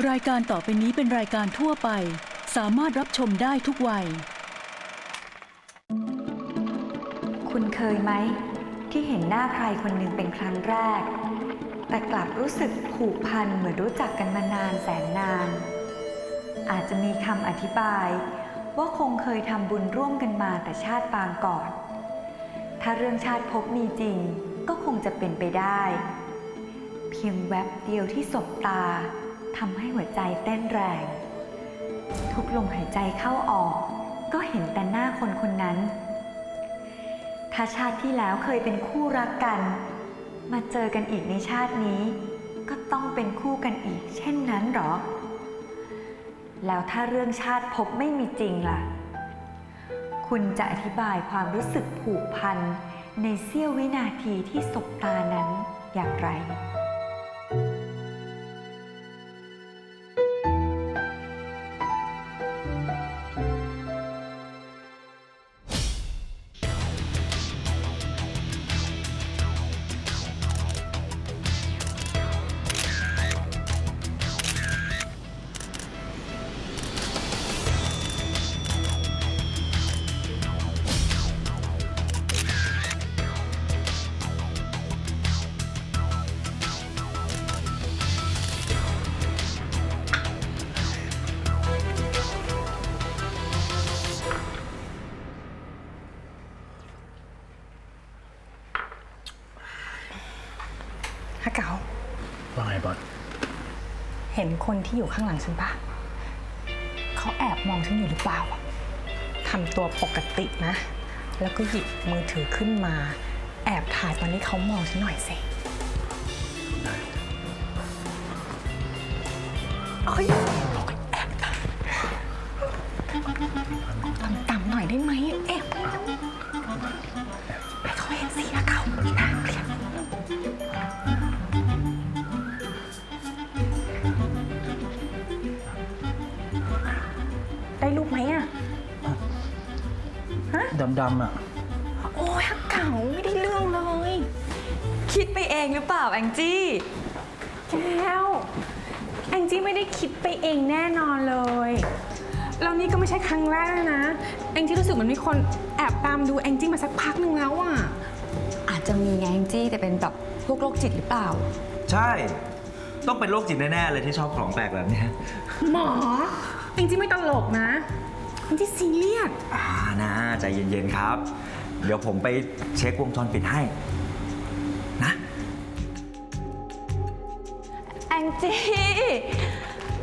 รายการต่อไปนี้เป็นรายการทั่วไป สามารถรับชมได้ทุกวัย คุณเคยไหม ที่เห็นหน้าใครคนหนึ่งเป็นครั้งแรก แต่กลับรู้สึกผูกพันเหมือนรู้จักกันมานานแสนนาน อาจจะมีคำอธิบาย ว่าคงเคยทำบุญร่วมกันมาแต่ชาติปางก่อน ถ้าเรื่องชาติภพมีจริงก็คงจะเป็นไปได้ เพียงแวบเดียวที่สบตา ทำให้หัวใจเต้นแรง ทุกลมหายใจเข้าออก ก็เห็นแต่หน้าคนคนนั้น ถ้าชาติที่แล้วเคยเป็นคู่รักกัน มาเจอกันอีกในชาตินี้ ก็ต้องเป็นคู่กันอีก เช่นนั้นหรอ แล้วถ้าเรื่องชาติภพไม่มีจริงล่ะ คุณจะอธิบายความรู้สึกผูกพันในเสี้ยววินาทีที่สบตานั้นอย่างไร เก๋าว่าไงบอสเห็นคนที่อยู่ข้างหลังฉันปะเขาแอบมองฉันอยู่หรือเปล่าอะทำตัวปกตินะ แล้วก็หยิบมือถือขึ้นมา แอบถ่ายตอนที่เขามองฉันหน่อยสิเอ้ยแอบถ่ายต่ำๆหน่อยได้ไหมแอบให้เขาเห็นสิฮัก ดำๆอะ โอ้ยฮักเก่าไม่ได้เรื่องเลย คิดไปเองหรือเปล่าแองจี้แก้วแองจี้ไม่ได้คิดไปเองแน่นอนเลยแล้วนี่ก็ไม่ใช่ครั้งแรกแล้วนะ แองจี้รู้สึกเหมือนมีคนแอบตามดูแองจี้มาสักพักหนึ่งแล้วอะอาจจะมีไงแองจี้แต่เป็นแบบพวกโรคจิตหรือเปล่า ใช่ ต้องเป็นโรคจิตแน่ ๆ เลยที่ชอบของแปลกแบบเนี้ยหมอ แองจี้ไม่ตลกนะ แองจี้ซีเรียสอ่านะใจเย็นๆครับ เดี๋ยวผมไปเช็ควงจรปิดให้ นะ แองจี้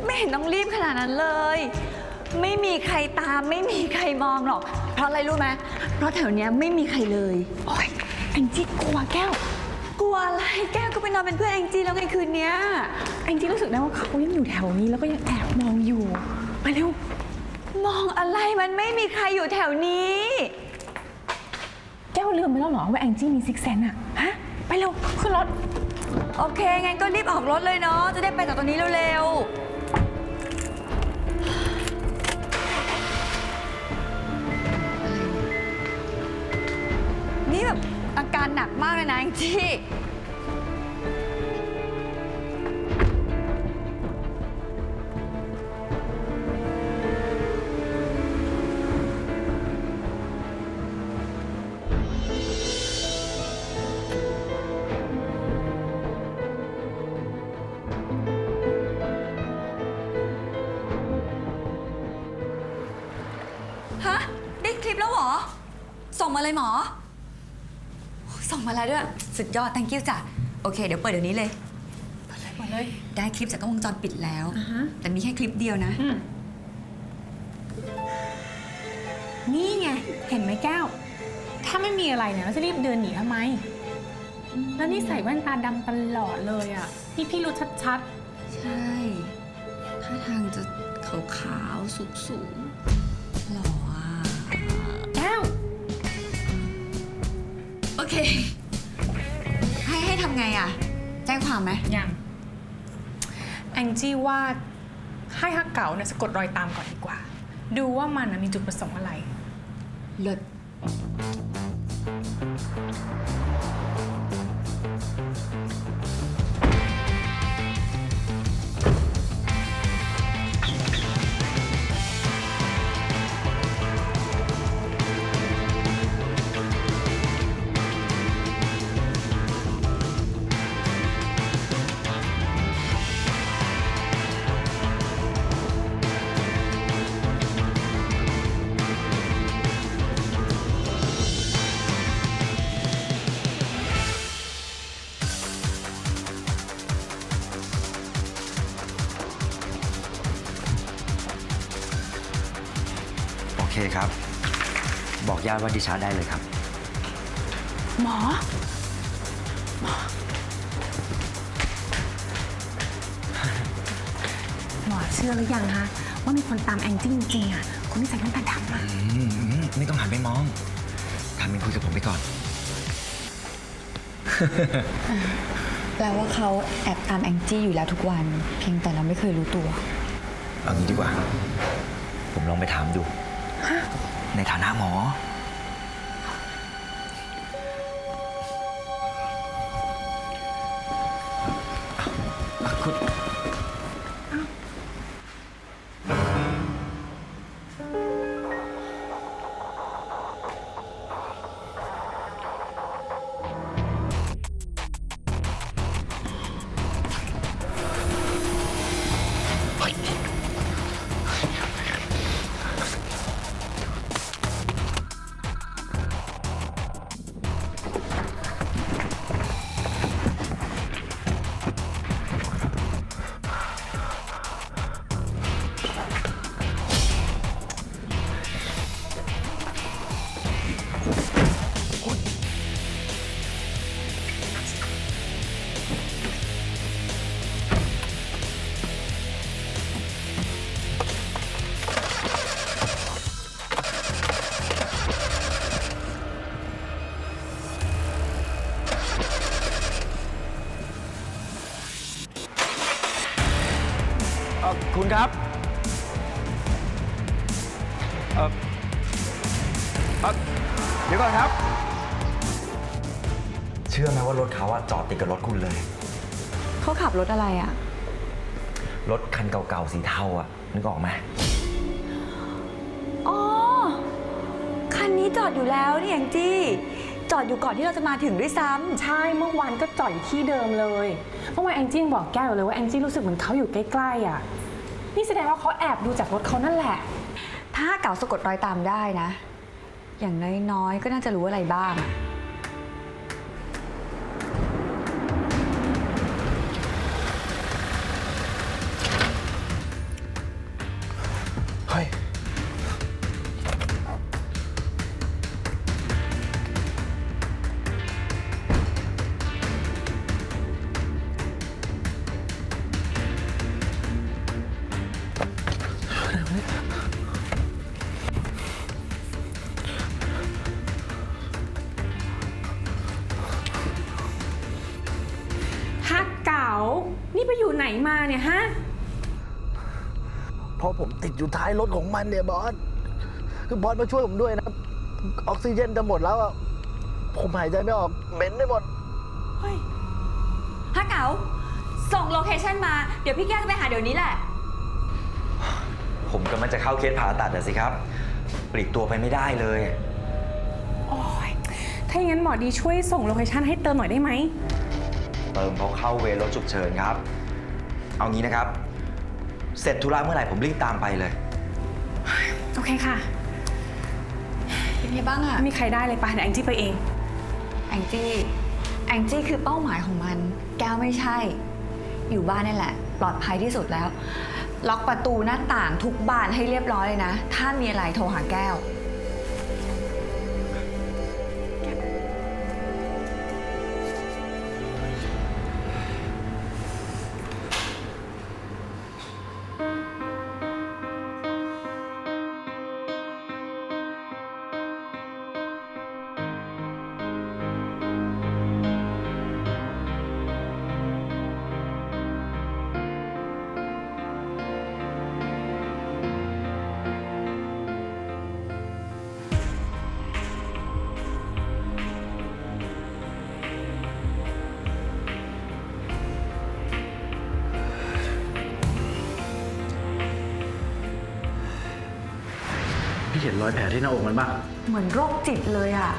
ไม่เห็นต้องรีบขนาดนั้นเลย ไม่มีใครตามไม่มีใครมองหรอก เพราะอะไรรู้ไหมเพราะแถวเนี้ยไม่มีใครเลย โอ้ยแองจี้กลัวแก้ว กลัวอะไรแก้วก็ไปนอนเป็นเพื่อนแองจี้แล้วไงคืนเนี้ย แองจี้รู้สึกได้ว่าเขายังอยู่แถวนี้แล้วก็ยังแอบมองอยู่ ไปเร็ว มองอะไรมันไม่มีใครอยู่แถวนี้ แก้วลืมไปแล้วเหรอว่าแองจี้มีซิกแซนอะฮะ ไปเร็วขึ้นรถ โอเค งั้นก็รีบออกรถเลยเนาะ จะได้ไปจากตรงนี้เร็วๆ นี่แบบอาการหนักมากเลยนะแองจี้ เลยหมอโอ้ยส่งมาแล้วด้วย สุดยอด thank you จ้ะ โอเค เดี๋ยวเปิดเดี๋ยวนี้เลยมาเลย ได้คลิปจากกล้องวงจรปิดแล้ว อ่าฮะ แต่มีแค่คลิปเดียวนะ นี่ไง เห็นไหมแก้ว ถ้าไม่มีอะไรเนี่ยเราจะรีบเดินหนีทำไม แล้วนี่ใส่แว่นตาดำตลอดเลยอะนี่พี่รู้ชัดใช่ท่าทางจะขาวๆสูง เค ให้ให้ทำไงอะแจ้งความไหมยังแองจี้ว่าให้ฮักเก๋าเนี่ยสะกดรอยตามก่อนดีกว่า ดูว่ามันน่ะมีจุดประสงค์อะไร เลิศ ครับ บอกญาติว่าดิชาร์จได้เลยครับ หมอ หมอเชื่อหรือยังคะว่ามีคนตามแองจี้จริงๆอะคนที่ใส่แว่นตาดำอะอืมอืมไม่ต้องหันไปมองทำเป็นคุยกับผมไปก่อน แปลว่าเขาแอบตามแองจี้อยู่แล้วทุกวัน เพียงแต่เราไม่เคยรู้ตัว เอางี้ดีกว่า ผมลองไปถามดู ในฐานะหมอ คุณครับเอ่อเอ่อเดี๋ยวก่อนครับ เชื่อไหมว่ารถเขาอะจอดติดกับรถคุณเลย เขาขับรถอะไรอะ รถคันเก่าๆสีเทาอะนึกออกไหมอ๋อ คันนี้จอดอยู่แล้วนี่แองจี้ จอดอยู่ก่อนที่เราจะมาถึงด้วยซ้ำใช่เมื่อวานก็จอดอยู่ที่เดิมเลย เมื่อวานแองจี้ยังบอกแก้วอยู่เลยว่าแองจี้รู้สึกเหมือนเขาอยู่ใกล้ๆอะ นี่แสดงว่าเขาแอบดูจากรถเขานั่นแหละ ถ้าเก่าสะกดรอยตามได้นะ อย่างน้อยๆ ก็น่าจะรู้อะไรบ้างอะ มาเนี่ยฮะ เพราะผมติดอยู่ท้ายรถของมันเนี่ยบอส คือบอสมาช่วยผมด้วยนะ ออกซิเจนจะหมดแล้วอะผมหายใจไม่ออกเหม็นไปหมดฮักเก๋าส่งโลเคชั่นมา เดี๋ยวพี่แก้วจะไปหาเดี๋ยวนี้แหละ ผมกำลังจะเข้าเคสผ่าตัดอะสิครับปลีกตัวไปไม่ได้เลย โอ้ยถ้าอย่างนั้นหมอดีช่วยส่งโลเคชั่นให้เติมหน่อยได้ไหม เติมพอเข้าเวรรถฉุกเฉินครับ เอางี้นะครับ เสร็จธุระเมื่อไหร่ผมรีบตามไปเลย โอเคค่ะ เป็นไงบ้างอะไม่มีใครได้เลยไปะเดี๋ยวแองจี้ไปเอง แองจี้ แองจี้คือเป้าหมายของมัน แก้วไม่ใช่ อยู่บ้านนี่แหละ ปลอดภัยที่สุดแล้ว ล็อกประตูหน้าต่างทุกบานให้เรียบร้อยเลยนะ ถ้ามีอะไรโทรหาแก้ว เห็นรอยแผลที่หน้าอกมันบ้าง เหมือนโรคจิตเลยอะ